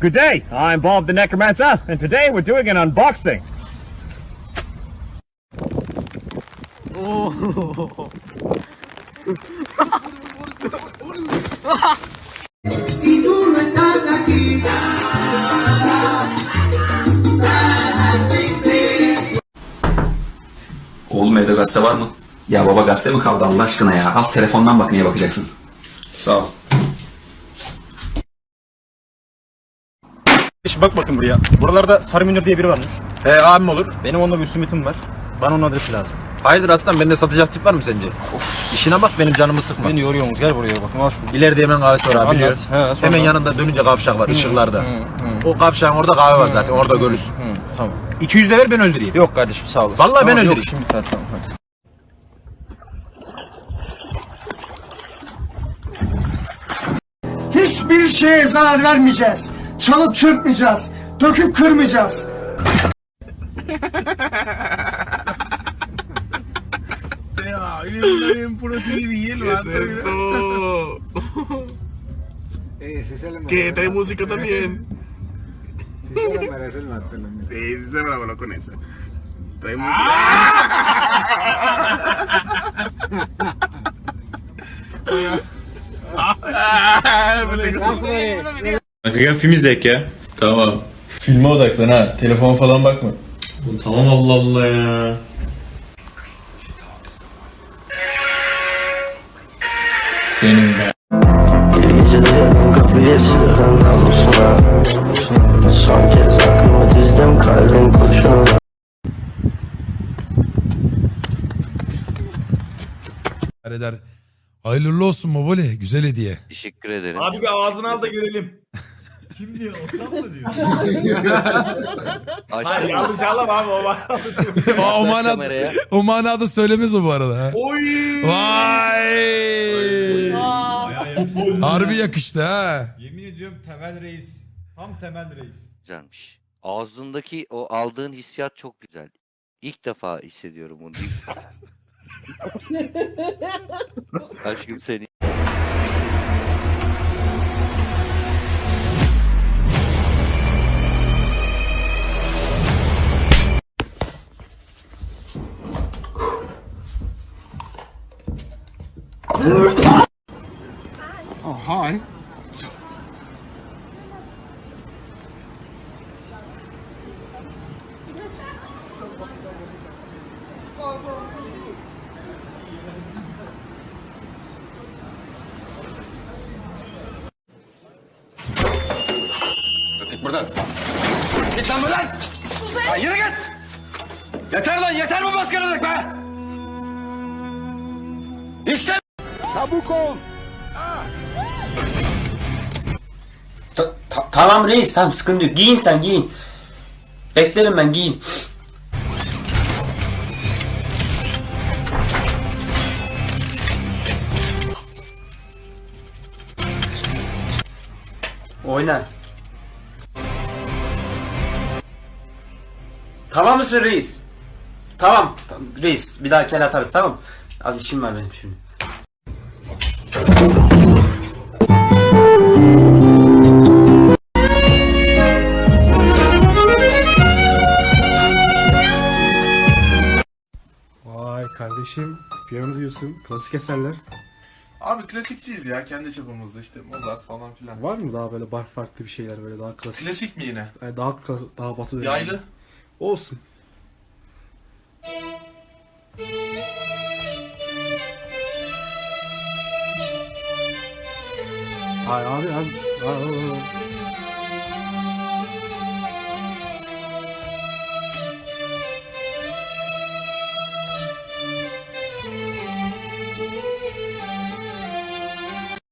Good day, I'm Bob the Necromancer, and today we're doing an unboxing. Oh. Olmaya da gazete var mı? Ya baba gazete mi kaldı Allah aşkına ya? Al telefondan bak niye bakacaksın? Sağ ol. Şimdi bak bakın buraya. Buralarda Sarı Münir diye biri varmış. He abim olur. Benim onunla bir üstümetim var. Bana onun adresi lazım. Hayırdır aslan bende satacak tip var mı sence? Of, işine bak benim canımı sıkma. Beni yoruyorsunuz. Gel buraya bakın al şunu. İleride hemen kahvesi var abi biliyorsun. He, sonra? Hemen yanında dönünce kavşak var ışıklarda. hı, hı. O kavşağın orada kahve var zaten orada görürsün. Hı, tamam. 200 de ver ben öldüreyim. Yok kardeşim sağ olasın. Vallahi ben Tamam, öldüreyim. Yok şimdi tamam tamam hadi. Hiçbir şeye zarar vermeyeceğiz. Çalıp çırpmayacağız. Döküp kırmayacağız. Que trae música también. Sí, se lo merece el vato. Sí, sí se me la voló con esa. Trae música. Kanka gel film izleyek ya. Tamam. Filme odaklan ha. Telefona falan bakma. Tamam Allah Allah ya. Senin be. Son kez aklımı dizdim kalbin kurşununa eder. Hayırlı olsun Mobole. Güzel hediye. Teşekkür ederim. Abi bir ağzını al da görelim. Açtın mı? Yanlış anlama abi o var. o, Ver manada, kameraya. o manada söylemez o bu arada. Ha. Oy. Vay. Harbi yakıştı ha. Yemin ediyorum temel reis. Tam temel reis. Güzelmiş. Ağzındaki o aldığın hissiyat çok güzel. İlk defa hissediyorum bunu. Aşkım seni. Oh, hi. Buradan. Git lan buradan. Lan yürü git. Yeter lan yeter bu maskaralık be. İşte. Çabuk ol. Tamam reis tamam sıkıntı yok giyin sen giyin Beklerim ben giyin Oyna Tamam mısın reis? Tamam. tamam reis bir daha kel atarız tamam Az işim var benim şimdi. Vay kardeşim. Piyano diyorsun. Klasik eserler. Abi klasikçiyiz ya kendi çapımızda işte Mozart falan filan. Var mı daha böyle bar farklı bir şeyler böyle daha klasik? Klasik mi yine? Yani daha kla- daha batı Yaylı. Olsun. Ay abi abi. Aa.